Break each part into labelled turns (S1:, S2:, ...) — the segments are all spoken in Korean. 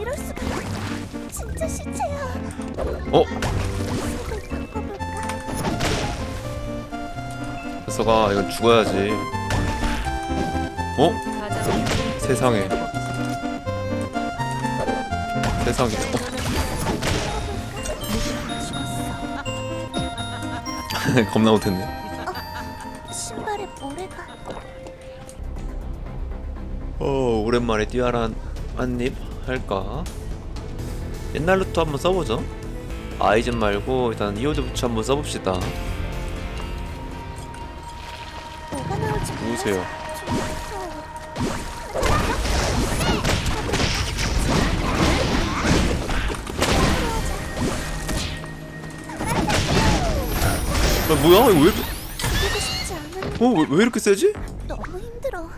S1: 이럴 수가. 진짜 시체야.
S2: 어?
S1: 속을 바꿔볼까?
S2: 녀석아 이건 죽어야지 어? 세상에 세상에 어? 겁나 못했네
S1: 신발에 모래가.
S2: 어 오랜만에 뛰어란 한입 할까? 옛날 루트 한번 써보죠 아이젠 말고 일단 이오드 부츠 한번 써봅시다 누구세요? 아, 뭐야 이거 왜 이렇게
S1: 죽이고 싶지 않은.
S2: 어? 왜, 왜 이렇게 세지?
S1: 너무 힘들어.
S2: 어,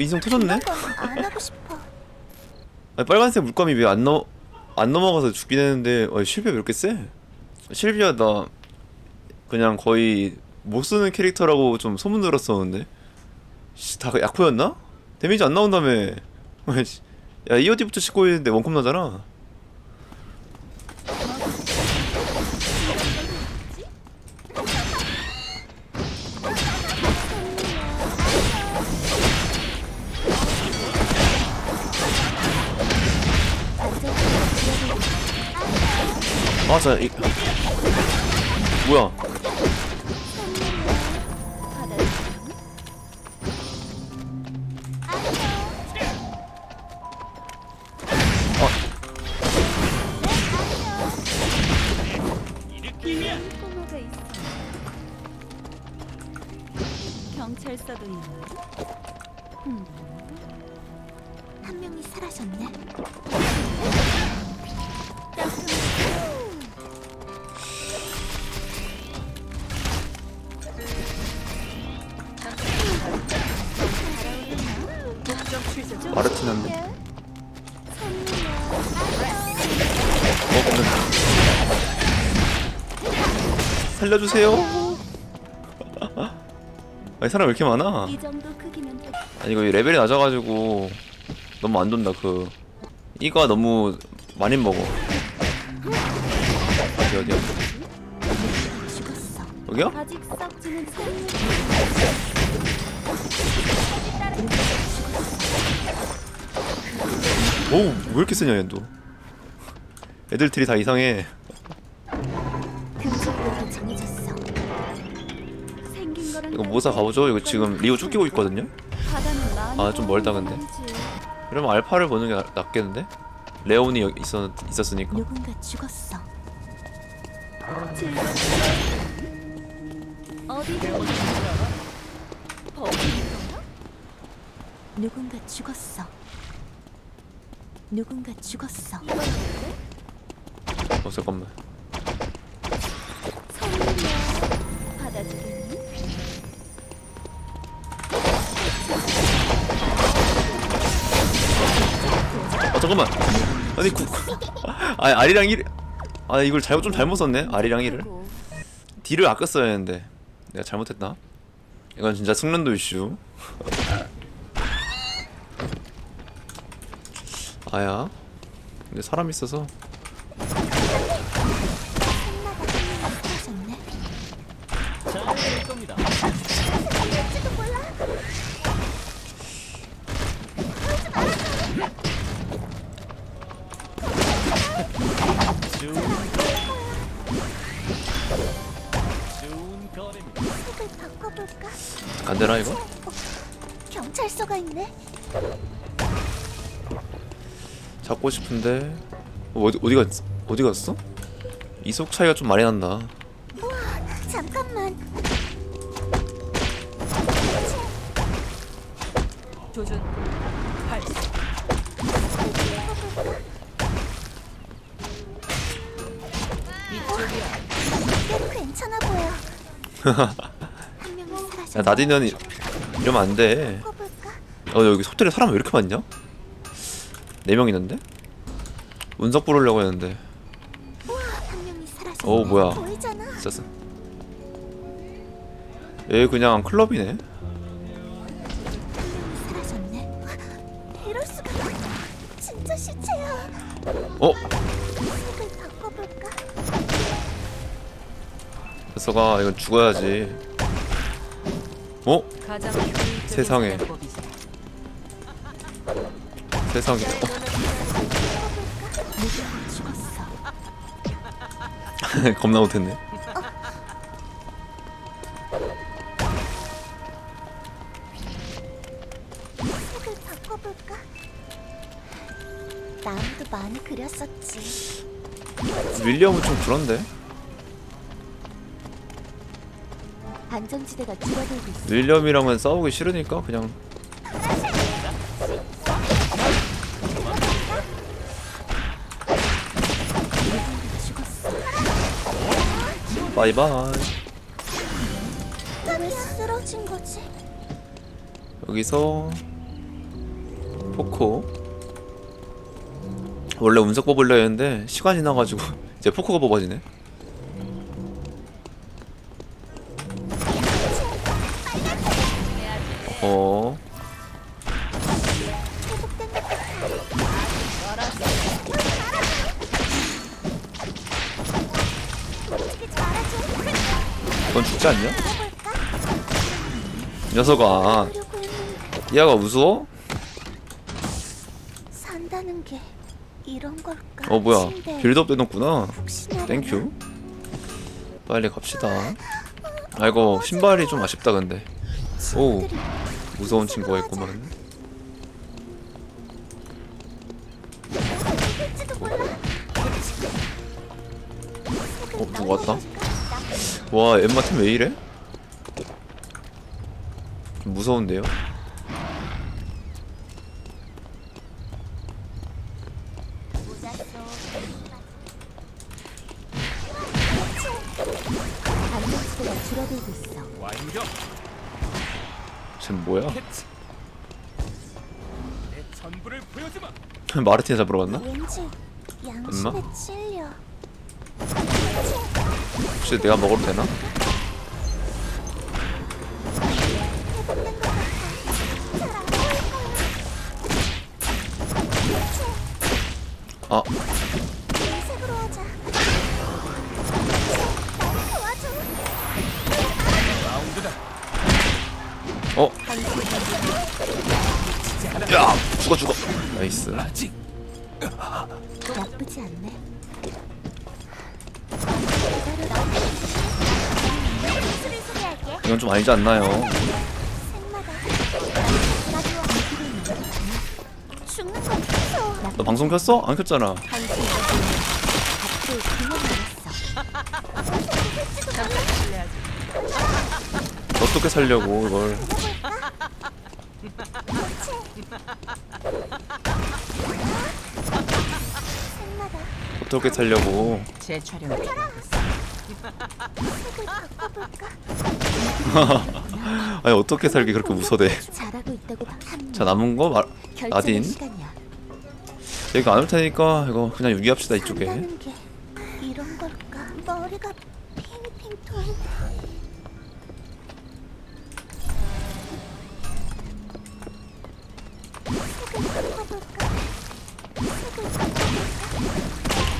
S2: 인성 터졌네?
S1: 건안 하고 싶어.
S2: 아니, 빨간색 물감이 왜 안 넘, 안 넘어가서 죽긴 했는데 어, 실비아 왜 이렇게 세? 실비아 나 그냥 거의 못 쓰는 캐릭터라고 좀 소문 들었었는데 씨, 다 약포였나? 데미지 안 나온다며. 야 이어디부터 씻고 있는데 원컵 나잖아 아자 이... 뭐야.
S3: 경찰서도 있네. 음,
S1: 한 명이 사라졌네.
S2: 마르티나인데 어 근데 살려주세요 아니 사람 왜 이렇게 많아
S3: 이 정도 크기면 돼.
S2: 아니 이거 레벨이 낮아가지고 너무 안 돈다 그 이가 너무 많이 먹어 어디 어디야
S1: 죽었어.
S2: 여기야?
S3: 아직 썩지는 않은
S2: 오우 왜 이렇게 세냐 얘도 애들 딜이 다 이상해
S1: 금속으로 정해졌어.
S3: 생긴 거랑
S2: 이거 모사 가보죠 이거 지금 리오 쫓기고 있거든요
S3: 바다는 많이
S2: 아, 좀 멀다, 근데.
S3: 보이지.
S2: 이러면 알파를 보는 게 나- 낫겠는데? 레온이 여기 있었, 있었으니까
S1: 누군가 죽었어.
S3: 어디 버리는
S1: 누군가 죽었어. 누군가 죽었어.
S2: 어 잠깐만
S3: 선물이야. 받아주겠니?
S2: 아 잠깐만 아니 구 아, 아리랑 1... 아 이걸 잘못 좀 잘못 썼네 아리랑 1을
S3: 그리고
S2: 딜을 아껴 써야 했는데 내가 잘못했나? 이건 진짜 숙련도 이슈 아야 근데 사람 있어서? 안 되나 이거?
S1: 어, 경찰서가 있네.
S2: 잡고 싶은데 어, 어디 어디 갔 어디 갔어? 이속 차이가 좀 많이 난다.
S1: 우와, 잠깐만.
S3: 조준 발사. 이쪽이야.
S1: 꽤 괜찮아 보여. 한 명이 사라졌네.
S2: 야 나디는 이- 이러면 안 돼. 어 여기 호텔에 사람 왜 이렇게 많냐? 네 명 있는데? 운석 부르려고 했는데. 어, 뭐야. 있었어. 얘 그냥 클럽이네. 어? 녀석아 이건 죽어야지 어? 세상에.
S3: 사냥법이지.
S2: 세상에 어,
S1: 누가 죽었어.
S2: 겁나 못했네
S1: 바꿔볼까? 나무도 많이 그렸었지.
S2: 윌리엄은 좀 그런데
S1: 안전지대가 줄어들고 있어.
S2: 윌리엄이랑은 싸우기 싫으니까 그냥 바이바이.
S1: 왜 쓰러진 거지?
S2: 여기서 포코. 원래 운석 뽑으려 했는데 시간이 나가지고 이제 포코가 뽑아지네 넌 죽지 않냐? 이 녀석아 얘가 우스워?
S1: 산다는 게 이런 걸까?
S2: 어 뭐야 빌드업
S1: 혹시나
S2: 땡큐 빨리 갑시다 아이고 신발이 좀 아쉽다 근데 오 무서운 친구가 있구만. 어 누구 왔다? 와 엠마 팀왜 이래? 좀 무서운데요? 쟤 뭐야? 마르틴 잡으러 갔나? 엄마? 혹시 내가 먹어도 되나?
S1: 아
S2: 어? 야! 죽어 죽어 나이스
S1: 나쁘지 않네.
S2: 이건 좀 아니지 않나요? 너 방송 켰어? 안 켰잖아. 어떻게 살려고 이걸 어떻게 살려고
S3: 재촬영
S1: 색을 바꿔볼까?
S2: 아니 어떻게 살기 그렇게 한자 남은 거 말... 나딘
S1: 시간이야.
S2: 이거 안올 테니까 이거 그냥 유기합시다 이쪽에
S1: 이런 걸까? 머리가 핑핑?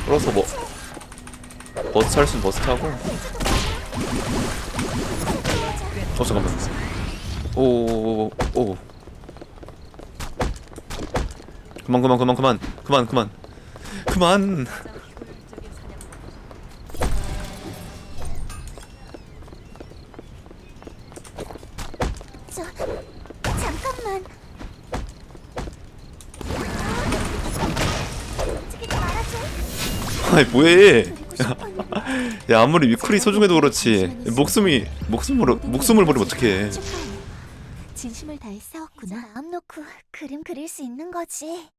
S2: 플러스 뭐 버스 탈수 있으면 버스 타고 어 잠깐만. 오오오오. 그만 그만 그만 그만. 그만 그만. 그만.
S1: 저 잠깐만.
S2: 아이 뭐해. 야 아무리 위클이 소중해도 그렇지 목숨이 목숨으로 아, 목숨을 버리면 어떡해
S1: 아, 진심을 다해 싸웠구나. 마음 놓고 그림 그릴 수 있는 거지.